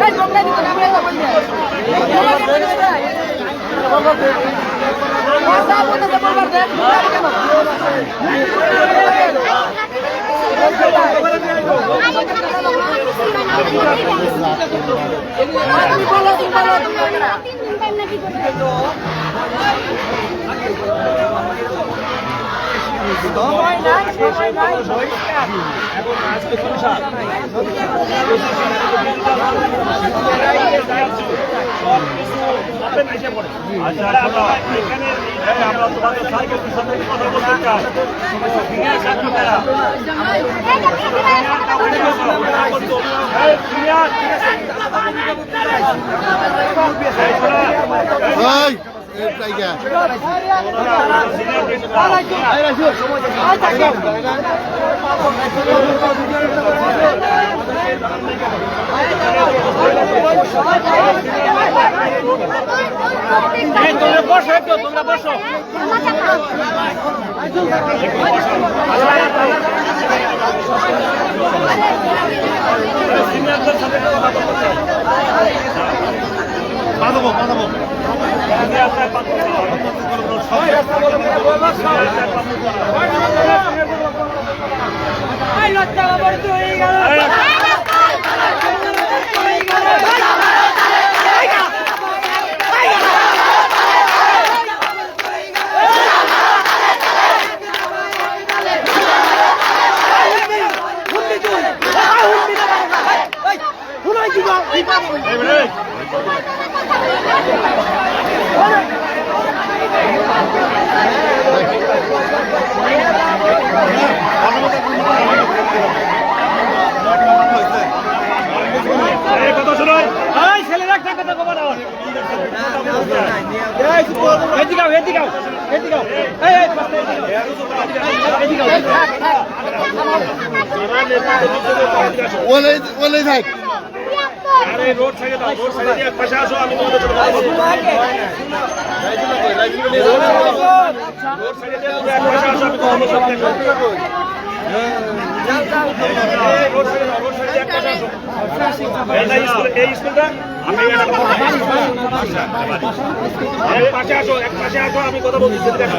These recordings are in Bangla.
আচ্ছা আমরা এখানে আমরা তোমাদের সাথে কথা বলতে চাই ঠিক তোমরা বসো একটু তোমরা বসো সিনিয়রদের সাথে কথা বলতে কথা শুনো এই ছেলেরা ওলে থাক এই স্কুলটা আমি এক পাশে আসো এক পাশে আসো। আমি কথা বলছি দেখো।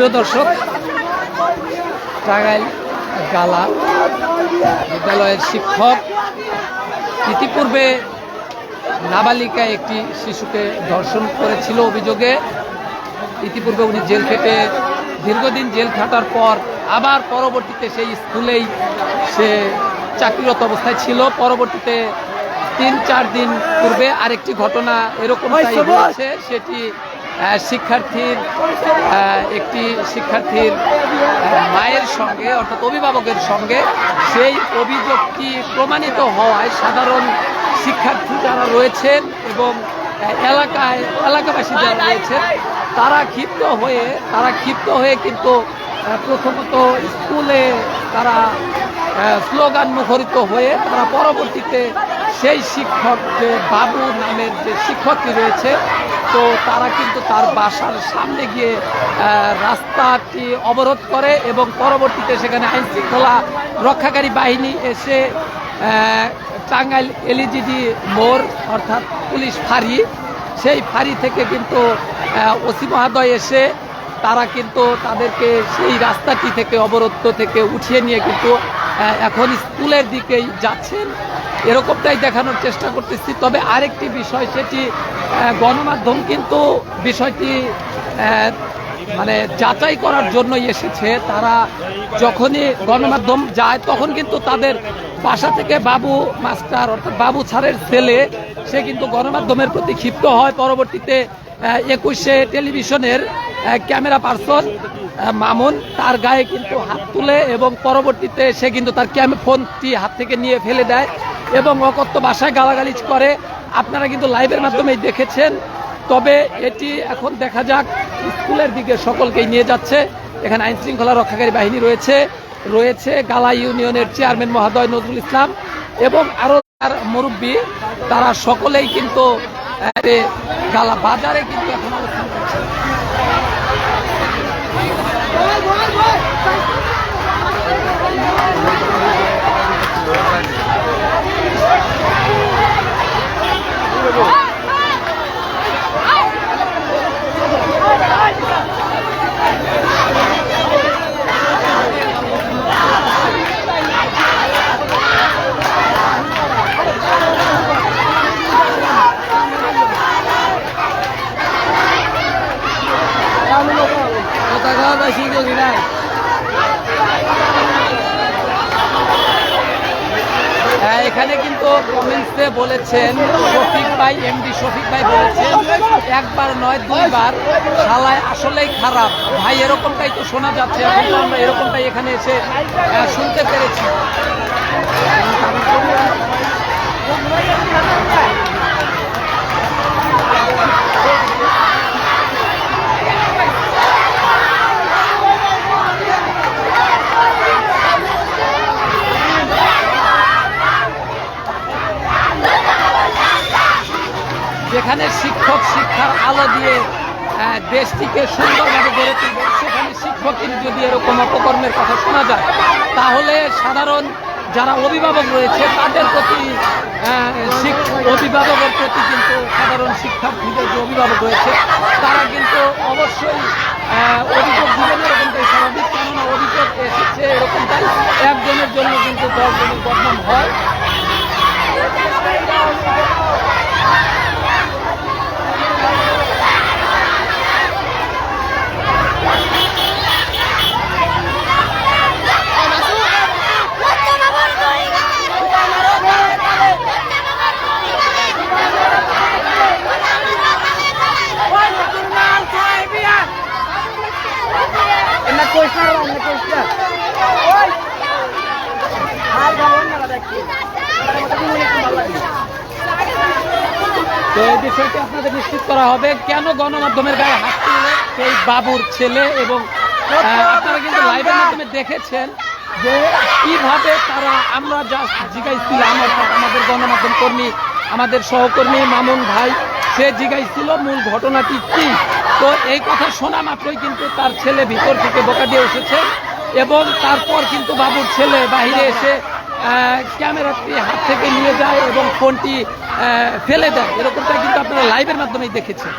সুপ্রিয় দর্শক টাঙ্গাইল গালা বিদ্যালয়ের শিক্ষক ইতিপূর্বে নাবালিকা একটি শিশুকে ধর্ষণ করেছিল অভিযোগে। ইতিপূর্বে উনি জেল খেটে দীর্ঘদিন জেল খাটার পর আবার পরবর্তীতে সেই স্কুলেই সে চাকরিরত অবস্থায় ছিল। পরবর্তীতে তিন চার দিন পূর্বে আরেকটি ঘটনা এরকমটাই হয়েছে সেটি শিক্ষার্থীর একটি শিক্ষার্থীর মায়ের সঙ্গে অর্থাৎ অভিভাবকের সঙ্গে সেই অভিযোগটি প্রমাণিত হওয়ায় সাধারণ শিক্ষার্থী যারা রয়েছেন এবং এলাকায়, এলাকাবাসী যারা রয়েছেন, তারা ক্ষিপ্ত হয়ে, তারা ক্ষিপ্ত হয়ে কিন্তু প্রথমত স্কুলে তারা স্লোগান মুখরিত হয়ে তারা পরবর্তীতে সেই শিক্ষক যে বাবু নামের যে শিক্ষকটি রয়েছে, তো তারা কিন্তু তার বাসার সামনে গিয়ে রাস্তাটি অবরোধ করে এবং পরবর্তীতে সেখানে আইন শৃঙ্খলা রক্ষাকারী বাহিনী এসে টাঙ্গাইল এলইজিডি মোড়, অর্থাৎ পুলিশ ফাঁড়ি, সেই ফাঁড়ি থেকে কিন্তু ওসি মহাদয় এসে তারা কিন্তু তাদেরকে সেই রাস্তাটি থেকে অবরোধ থেকে উঠিয়ে নিয়ে কিন্তু এখন স্কুলের দিকেই যাচ্ছেন। এরকমটাই দেখানোর চেষ্টা করতেছি। তবে আরেকটি বিষয়, সেটি গণমাধ্যম কিন্তু বিষয়টি মানে যাচাই করার জন্যই এসেছে। তারা যখনই গণমাধ্যম যায়, তখন কিন্তু তাদের বাসা থেকে বাবু মাস্টার, অর্থাৎ বাবু ছাড়ের ছেলে, সে কিন্তু গণমাধ্যমের প্রতি ক্ষিপ্ত হয়। পরবর্তীতে একুশে টেলিভিশনের ক্যামেরা পার্সন মামুন, তার গায়ে কিন্তু হাত তুলে এবং পরবর্তীতে সে কিন্তু তার ক্যামে, ফোনটি হাত থেকে নিয়ে ফেলে দেয় এবং অকথ্য ভাষায় গালাগালিজ করে। আপনারা কিন্তু লাইভের মাধ্যমেই দেখেছেন। তবে এটি এখন দেখা যাক, স্কুলের দিকে সকলকেই নিয়ে যাচ্ছে। এখানে আইন শৃঙ্খলা রক্ষাকারী বাহিনী রয়েছে। রয়েছে গালা ইউনিয়নের চেয়ারম্যান মহাদয় নজরুল ইসলাম এবং আরও তার মুরব্বী। তারা সকলেই কিন্তু গালা বাজারে কিন্তু এখন অবস্থান করছে কোথাকার বা সুযোগই নাই হ্যাঁ, এখানে কিন্তু কমেন্টসে বলেছেন শফিক ভাই এমডি শফিক ভাই বলেছেন, একবার নয়, দুইবার। শালায় আসলেই খারাপ। ভাই, এরকমটাই তো শোনা যাচ্ছে, এখন তো আমরা এরকমটাই এখানে এসে শুনতে পেরেছি যেখানে শিক্ষক শিক্ষার আলো দিয়ে আহ, দেশটিকে সুন্দরভাবে গড়ে তুলবে। সেখানে শিক্ষকের যদি এরকম অপকর্মের কথা শোনা যায়, তাহলে সাধারণ যারা অভিভাবক রয়েছে, তাদের প্রতি অভিভাবকের প্রতি কিন্তু সাধারণ শিক্ষার্থীদের যে অভিভাবক রয়েছে, তারা কিন্তু অবশ্যই অভিযোগ দিবেন এরকমটাই স্বাভাবিক, কেননা অভিযোগ এসেছে এরকমটাই একজনের জন্য কিন্তু দশজনের বদনাম হয়। তো এই বিষয়টি আপনাদের নিশ্চিত করা হবে। কেন গণমাধ্যমের গায়ে হাত তুললে সেই বাবুর ছেলে এবং আপনারা কিন্তু লাইভের মাধ্যমে দেখেছেন যে কীভাবে তারা, আমরা যা জিগাইছিলাম অর্থাৎ আমাদের গণমাধ্যম কর্মী, আমাদের সহকর্মী মামুন ভাই, সে জিগাইছিল মূল ঘটনাটি কি। তো এই কথা শোনা মাত্রই কিন্তু তার ছেলে ভিতর থেকে বোকা দিয়ে এসেছে এবং তারপর কিন্তু বাবুর ছেলে বাইরে এসে ক্যামেরাটি হাত থেকে নিয়ে যায় এবং ফোনটি ফেলে দেয়। এরকমটা কিন্তু আপনারা লাইভের মাধ্যমেই দেখেছেন।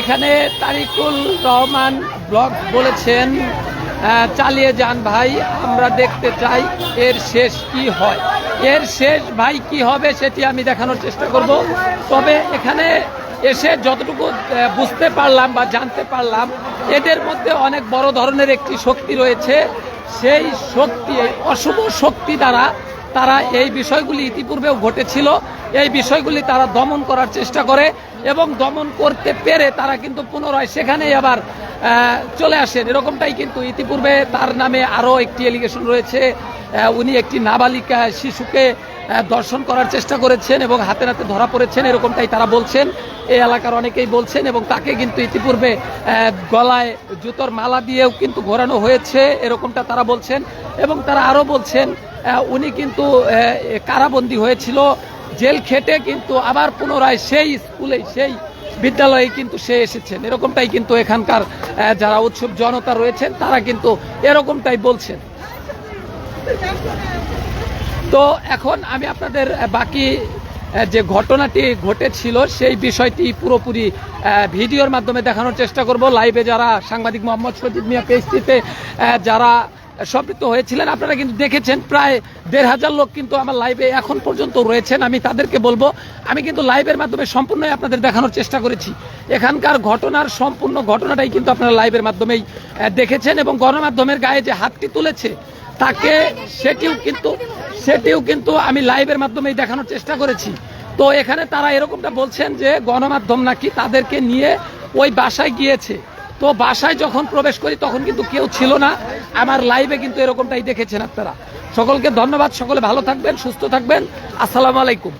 এখানে তারিকুল রহমান ব্লগ বলেছেন চালিয়ে যান ভাই, আমরা দেখতে চাই এর শেষ কি হয়। এর শেষ ভাই কি হবে সেটি আমি দেখানোর চেষ্টা করব। তবে এখানে এসে যতটুকু বুঝতে পারলাম বা জানতে পারলাম, এদের মধ্যে অনেক বড় ধরনের একটি শক্তি রয়েছে। সেই শক্তি, অশুভ শক্তি দ্বারা তারা এই বিষয়গুলি ইতিপূর্বেও ঘটেছিল। এই বিষয়গুলি তারা দমন করার চেষ্টা করে এবং দমন করতে পেরে তারা কিন্তু পুনরায় সেখানেই আবার চলে আসেন। এরকমটাই কিন্তু ইতিপূর্বে তার নামে আরও একটি এলিগেশন রয়েছে। উনি একটি নাবালিকা শিশুকে দর্শন করার চেষ্টা করেছেন এবং হাতে হাতে ধরা পড়েছেন, এরকমটাই তারা বলছেন। এই এলাকার অনেকেই বলছেন এবং তাকে কিন্তু ইতিপূর্বে গলায় জুতোর মালা দিয়েও কিন্তু ঘোরানো হয়েছে, এরকমটা তারা বলছেন। এবং তারা আরও বলছেন উনি কিন্তু কারাবন্দী হয়েছিল। জেল খেটে কিন্তু আবার পুনরায় সেই স্কুলে, সেই বিদ্যালয়ে কিন্তু সে এসেছেন। এরকমটাই কিন্তু এখানকার যারা উৎসব জনতা রয়েছেন, তারা কিন্তু এরকমটাই বলছেন। তো এখন আমি আপনাদের বাকি যে ঘটনাটি ঘটেছিল, সেই বিষয়টি পুরোপুরি ভিডিওর মাধ্যমে দেখানোর চেষ্টা করব। লাইভে যারা সাংবাদিক মোহাম্মদ সজিদ মিয়া পেজটিতে যারা সম্পৃক্ত হয়েছিলেন। আপনারা কিন্তু দেখেছেন, প্রায় দেড় হাজার লোক কিন্তু আমার লাইভে এখন পর্যন্ত রয়েছেন। আমি তাদেরকে বলব, আমি কিন্তু লাইভের মাধ্যমে সম্পূর্ণই আপনাদের দেখানোর চেষ্টা করেছি। এখানকার ঘটনার সম্পূর্ণ ঘটনাটাই কিন্তু আপনারা লাইভের মাধ্যমেই দেখেছেন এবং গণমাধ্যমের গায়ে যে হাতটি তুলেছে, তাকে সেটিও কিন্তু সেটিও কিন্তু আমি লাইভের মাধ্যমেই দেখানোর চেষ্টা করেছি। তো এখানে তারা এরকমটা বলছেন যে, গণমাধ্যম নাকি তাদেরকে নিয়ে ওই বাসায় গিয়েছে। তো বাসায় যখন প্রবেশ করি, তখন কিন্তু কেউ ছিল না। আমার লাইভে কিন্তু এরকমটাই দেখেছেন আপনারা। সকলকে ধন্যবাদ, সকলে ভালো থাকবেন, সুস্থ থাকবেন। আসসালামু আলাইকুম।